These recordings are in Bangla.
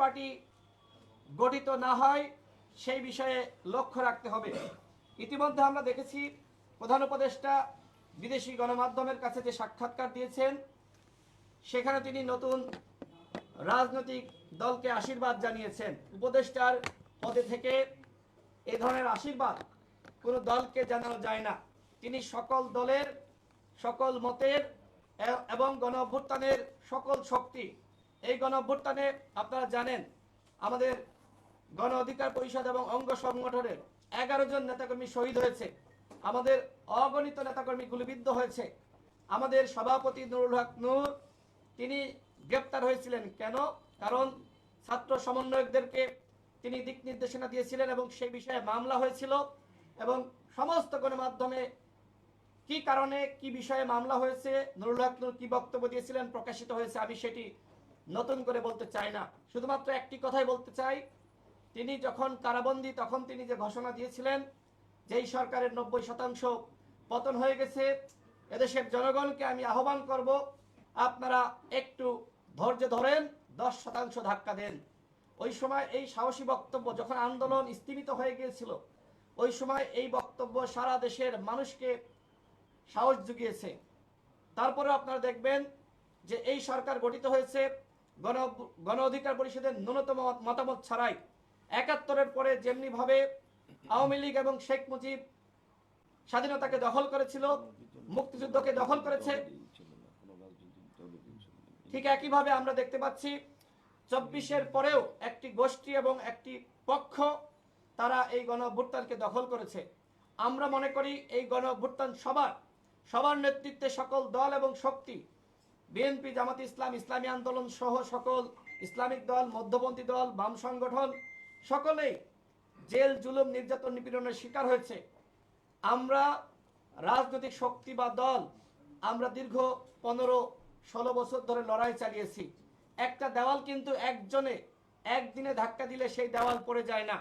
পার্টি গঠিত না হয়, সেই বিষয়ে লক্ষ্য রাখতে হবে। ইতিমধ্যে আমরা দেখেছি প্রধান উপদেষ্টা বিদেশি গণমাধ্যমের কাছে যে সাক্ষাৎকার দিয়েছেন, সেখানে তিনি নতুন রাজনৈতিক দলকে আশীর্বাদ জানিয়েছেন। উপদেষ্টার পদে থেকে এ ধরনের আশীর্বাদ কোনো দলকে জানানো যায় না। তিনি সকল দলের, সকল মতের এবং গণ অভ্যুত্থানের সকল শক্তি এই গণ অভ্যুত্থানে আপনারা জানেন, আমাদের গণ অধিকার পরিষদ এবং অঙ্গ সংগঠনের এগারো জন নেতাকর্মী শহীদ হয়েছে। আমাদের অগণিত নেতাকর্মী গুলিবিদ্ধ হয়েছে। আমাদের সভাপতি নুরুল হক নূর, তিনি গ্রেপ্তার হয়েছিলেন। কেন? কারণ ছাত্র সমন্বয়কদেরকে তিনি দিক নির্দেশনা দিয়েছিলেন এবং সেই বিষয়ে মামলা হয়েছিল এবং সমস্ত গণমাধ্যমে কি কারণে, কি বিষয়ে মামলা হয়েছে, নুরুল হক নূর কি বক্তব্য দিয়েছিলেন, প্রকাশিত হয়েছে, আমি সেটি নতুন করে বলতে চাই না। শুধুমাত্র একটি কথাই বলতে চাই, তিনি যখন কারাবন্দী তখন তিনি যে ঘোষণা দিয়েছিলেন, যেই সরকারের নব্বই শতাংশ পতন হয়ে গেছে, এদেশের জনগণকে আমি আহ্বান করব, আপনারা একটু ধৈর্য ধরেন, দশ শতাংশ ধাক্কা দেন। ওই সময় এই সাহসী বক্তব্য যখন আন্দোলন স্থিমিত হয়ে গিয়েছিল, ওই সময় এই বক্তব্য সারা দেশের মানুষকে সাহস জুগিয়েছে। তারপরে আপনারা দেখবেন যে এই সরকার গঠিত হয়েছে গণ গণ অধিকার পরিষদের ন্যূনতম মতামত ছাড়াই একাত্তরের পরে যেমনি ভাবে আওয়ামী লীগ এবং শেখ মুজিব স্বাধীনতাকে দখল করেছিল, মুক্তিযুদ্ধকে দখল করেছে, ঠিক একইভাবে আমরা দেখতে পাচ্ছি চব্বিশের পরেও একটি গোষ্ঠী এবং একটি পক্ষ তারা এই গণ দখল করেছে। আমরা মনে করি এই গণ সবার সবার নেতৃত্বে সকল দল এবং শক্তি বিএনপি, জামাত ইসলাম, ইসলামী আন্দোলন সহ সকল ইসলামিক দল, মধ্যপন্থী দল, বাম সংগঠন সকলেই জেল, জুলুম, নির্যাতন, নিপীড়নের শিকার হয়েছে। আমরা রাজনৈতিক শক্তি বা দল আমরা দীর্ঘ পনেরো, ষোলো বছর ধরে লড়াই চালিয়েছি। একটা দেওয়াল কিন্তু একজনে একদিনে ধাক্কা দিলে সেই দেওয়াল পড়ে যায় না।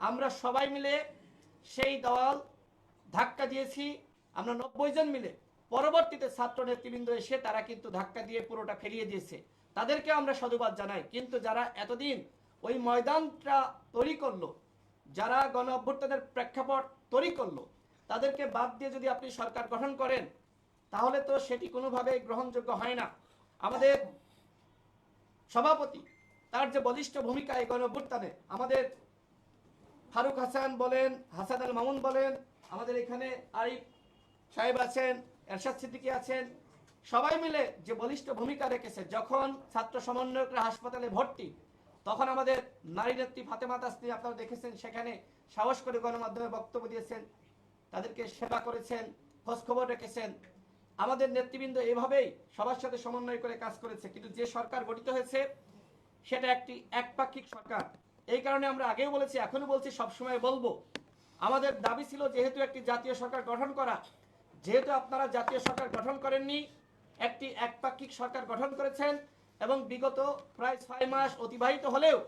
আমরা সবাই মিলে সেই দেওয়াল ধাক্কা দিয়েছি। আমরা নব্বই জন মিলে পরবর্তীতে ছাত্র নেতৃবৃন্দ এসে তারা কিন্তু ধাক্কা দিয়ে পুরোটা ফেলিয়ে দিয়েছে। তাদেরকে আমরা সাধুবাদ জানাই। কিন্তু যারা এতদিন ওই ময়দানটা তৈরি করল, যারা গণ অভ্যুত্থানের প্রেক্ষাপট তৈরি করল, তাদেরকে বাদ দিয়ে যদি আপনি সরকার গঠন করেন, তাহলে তো সেটি কোনোভাবে গ্রহণযোগ্য হয় না। আমাদের সভাপতি, তার যে বলিষ্ঠ ভূমিকা এই গণ অভ্যুত্থানে, আমাদের ফারুক হাসান বলেন, হাসান আল মামুন বলেন, আমাদের এখানে আরিফ সাহেব আছেন এরশাদ সিদ্দিকী আছেন। সবাই মিলে যে বলিষ্ঠ ভূমিকা রেখেছে, যখন ছাত্র সমন্বয়করা হাসপাতালে ভর্তি, তখন আমাদের নারী নেত্রী ফাতেমা তাসনি আপনারা দেখেছেন, সেখানে সাহস করে গণমাধ্যমে বক্তব্য দিয়েছেন, তাদেরকে সেবা করেছেন খোঁজখবর রেখেছেন। আমাদের নেতৃবৃন্দ এভাবেই সবার সাথে সমন্বয় করে কাজ করেছে, কিন্তু যে সরকার গঠিত হয়েছে, সেটা একটি একপাক্ষিক সরকার। এই কারণে আমরা আগেও বলেছি এখনও বলছি, সবসময় বলব, আমাদের দাবি ছিল যেহেতু একটি জাতীয় সরকার গঠন করা যেহেতু আপনারা জাতীয় সরকার গঠন করেননি, একটি একপাক্ষিক সরকার গঠন করেছেন এবং বিগত প্রায় ছয় মাস অতিবাহিত হলেও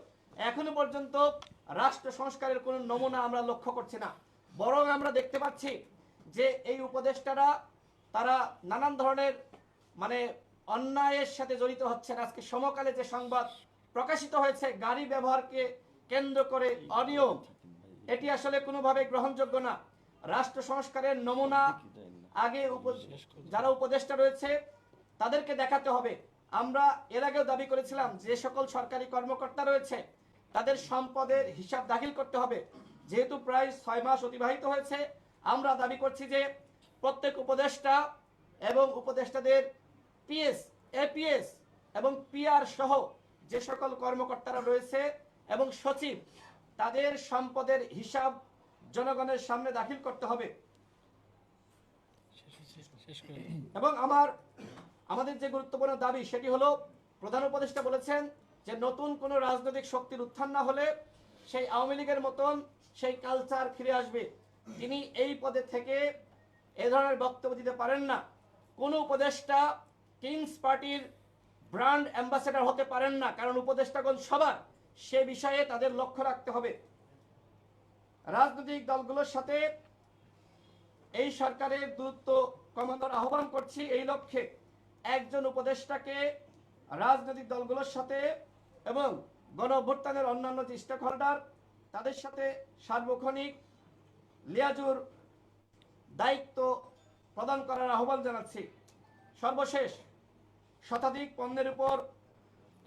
এখনও পর্যন্ত রাষ্ট্র সংস্কারের কোনো নমুনা আমরা লক্ষ্য করছি না। বরং আমরা দেখতে পাচ্ছি যে এই উপদেষ্টারা তারা নানান ধরনের মানে অন্যায়ের সাথে জড়িত হচ্ছেন। আজকে সমকালে যে সংবাদ প্রকাশিত হয়েছে, গাড়ি ব্যবহারকে কেন্দ্র করে অনিয়ম, এটি আসলে কোনোভাবে গ্রহণযোগ্য না। রাষ্ট্র সংস্কারের নমুনা আগে যারা উপদেষ্টা রয়েছে তাদেরকে দেখাতে হবে। আমরা এর আগেও দাবি করেছিলাম যে সকল সরকারি কর্মকর্তা রয়েছে তাদের সম্পদের হিসাব দাখিল করতে হবে। যেহেতু প্রায় ছয় মাস অতিবাহিত হয়েছে আমরা দাবি করছি যে প্রত্যেক উপদেষ্টা এবং উপদেষ্টাদের পিএস এপিএস এবং পিআর সহ যে সকল কর্মকর্তারা রয়েছে এবং সচিব তাদের সম্পদের হিসাব জনগণের সামনে দাখিল করতে হবে। এবং আমার আমাদের যে গুরুত্বপূর্ণ দাবি সেটি হলো প্রধান উপদেষ্টা বলেছেন যে নতুন কোনো রাজনৈতিক শক্তির উত্থান না হলে সেই আওয়ামী লীগের মতন সেই কালচার ফিরে আসবে। তিনি এই পদে থেকে এ ধরনের বক্তব্য দিতে পারেন না। কোনো উপদেষ্টা কিংস পার্টির ব্র্যান্ড অ্যাম্বাসেডর হতে পারেন না কারণ উপদেষ্টাগণ সবার সে বিষয়ে তাদের লক্ষ্য রাখতে হবে। রাজনৈতিক দলগুলোর সাথে এই সরকারের দূরত্ব কমানোর আহ্বান করছি এই লক্ষ্যে। একজন উপদেষ্টাকে রাজনৈতিক দলগুলোর সাথে এবং গণভুত্থানের অন্যান্য যে স্টেক হোল্ডার তাদের সাথে সার্বক্ষণিক লিয়াজুর দায়িত্ব প্রদান করার আহ্বান জানাচ্ছি। সর্বশেষ শতাধিক পণ্যের উপর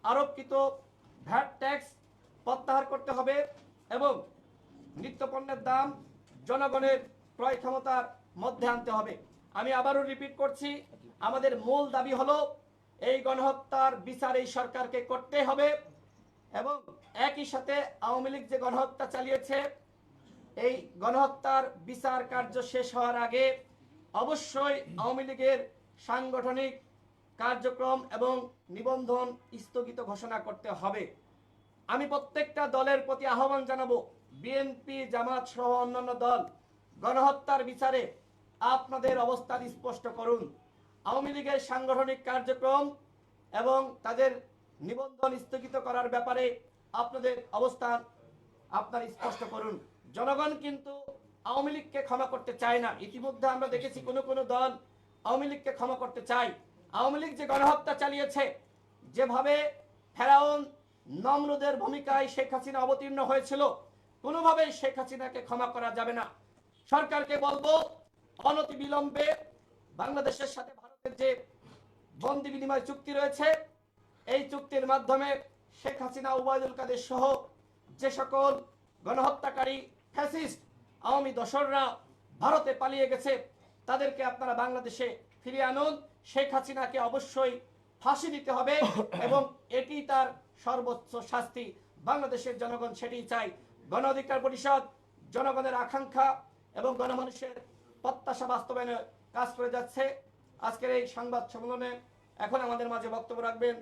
আরোপিত ভ্যাট ট্যাক্স প্রত্যাহার করতে হবে এবং নিত্যপণ্যের দাম জনগণের ক্রয় ক্ষমতার মধ্যে আনতে হবে। আমি আবারও রিপিট করছি, আমাদের মূল দাবি হলো এই গণহত্যার বিচার এই সরকারকে করতে হবে এবং একই সাথে আওয়ামী লীগ যে গণহত্যা চালিয়েছে, এই গণহত্যার বিচার কার্য শেষ হওয়ার আগে অবশ্যই আওয়ামী লীগের সাংগঠনিক কার্যক্রম এবং নিবন্ধন স্থগিত ঘোষণা করতে হবে। আমি প্রত্যেকটা দলের প্রতি আহ্বান জানাব, বিএনপি, জামাত সহ অন্যান্য দল, গণহত্যার বিচারে আপনাদের অবস্থান স্পষ্ট করুন। আওয়ামী লীগের সাংগঠনিক কার্যক্রম এবং তাদের নিবন্ধন স্থগিত করার ব্যাপারে আপনাদের অবস্থান আপনার স্পষ্ট করুন। জনগণ কিন্তু আওয়ামী লীগকে ক্ষমা করতে চায় না। ইতিমধ্যে আমরা দেখেছি কোনো কোনো দল আওয়ামী লীগকে ক্ষমা করতে চায়। আওয়ামী লীগ যে গণহত্যা চালিয়েছে, যেভাবে ফেরাউন নমরুদের ভূমিকায় শেখ হাসিনা অবতীর্ণ হয়েছিল, কোনোভাবেই শেখ হাসিনাকে ক্ষমা করা যাবে না। সরকারকে বলব অনতি বিলম্বে বাংলাদেশের সাথে ভারতের যে বন্দি বিনিময় চুক্তি রয়েছে এই চুক্তির মাধ্যমে শেখ হাসিনা ওবায়দুল কাদের সহ যে সকল গণহত্যাকারী ফ্যাসিস্ট আওয়ামী দশররা ভারতে পালিয়ে গেছে তাদেরকে আপনারা বাংলাদেশে ফিরিয়ে আনুন। শেখ হাসিনাকে অবশ্যই ফাঁসি দিতে হবে এবং এটি তার সর্বোচ্চ শাস্তি। বাংলাদেশের জনগণ সেটি চাই গণ অধিকার পরিষদ জনগণের আকাঙ্ক্ষা এবং গণমানুষের প্রত্যাশা বাস্তবায়নে কাজ করে যাচ্ছে। আজকের এই সংবাদ সম্মেলনে এখন আমাদের মাঝে বক্তব্য রাখবেন